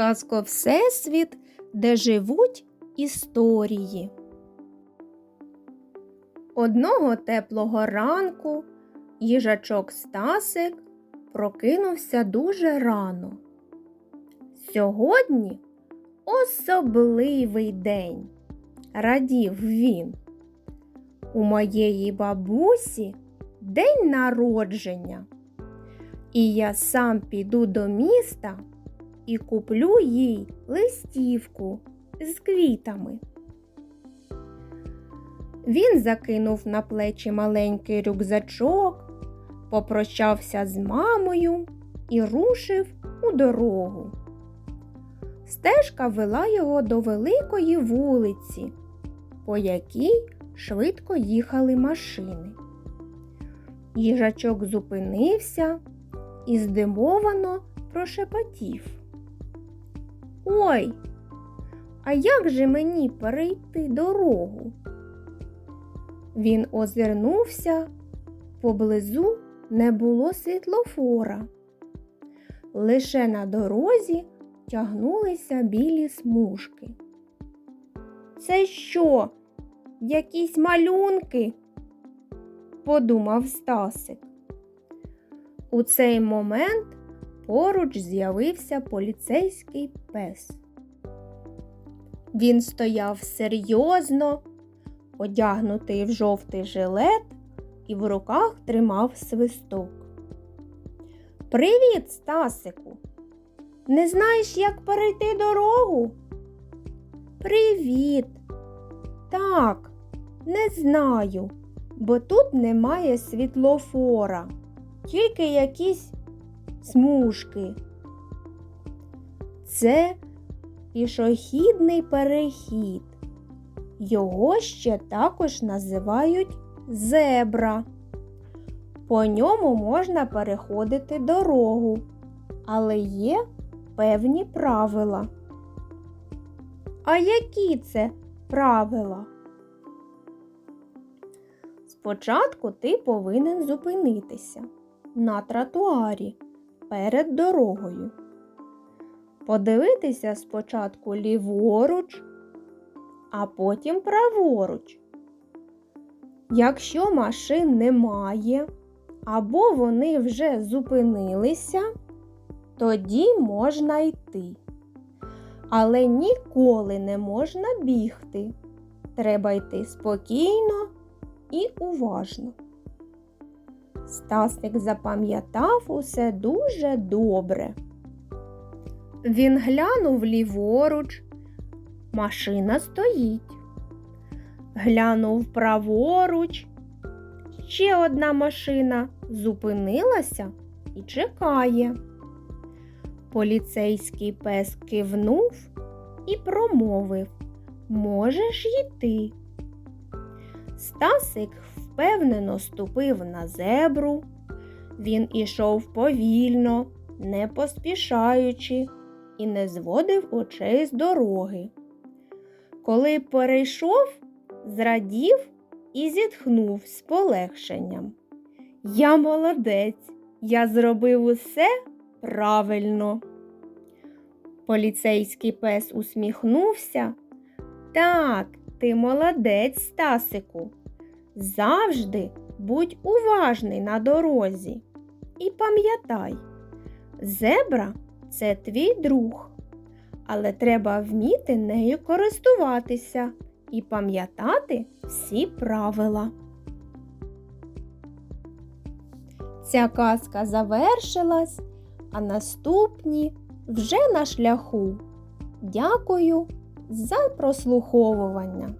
Казко Всесвіт, де живуть історії. Одного теплого ранку їжачок Стасик прокинувся дуже рано. Сьогодні особливий день, радів він. У моєї бабусі день народження. І я сам піду до міста і куплю їй листівку з квітами. Він закинув на плечі маленький рюкзачок, попрощався з мамою і рушив у дорогу. Стежка вела його до великої вулиці, по якій швидко їхали машини. Їжачок зупинився і здивовано прошепотів. Ой, а як же мені перейти дорогу? Він озирнувся, поблизу не було світлофора. Лише на дорозі тягнулися білі смужки. Це що, якісь малюнки? подумав Стасик. У цей момент поруч з'явився поліцейський пес. Він стояв серйозно, одягнутий в жовтий жилет і в руках тримав свисток. Привіт, Стасику! Не знаєш, як перейти дорогу? Привіт! Так, не знаю, бо тут немає світлофора, тільки якісь смужки. Це пішохідний перехід. Його ще також називають зебра. По ньому можна переходити дорогу, але є певні правила. А які це правила? Спочатку ти повинен зупинитися на тротуарі перед дорогою. Подивитися спочатку ліворуч, а потім праворуч. Якщо машин немає або вони вже зупинилися, тоді можна йти. Але ніколи не можна бігти. Треба йти спокійно і уважно. Стасик запам'ятав усе дуже добре. Він глянув ліворуч, машина стоїть. Глянув праворуч. Ще одна машина зупинилася і чекає. Поліцейський пес кивнув і промовив Можеш йти. Стасик впевнено ступив на зебру. Він ішов повільно, не поспішаючи, і не зводив очей з дороги. Коли перейшов, зрадів і зітхнув з полегшенням. Я молодець, я зробив усе правильно. Поліцейський пес усміхнувся. Так, ти молодець, Стасику. Завжди будь уважний на дорозі. І пам'ятай, зебра це твій друг, але треба вміти нею користуватися і пам'ятати всі правила. Ця казка завершилась, а наступні вже на шляху. Дякую за прослуховування.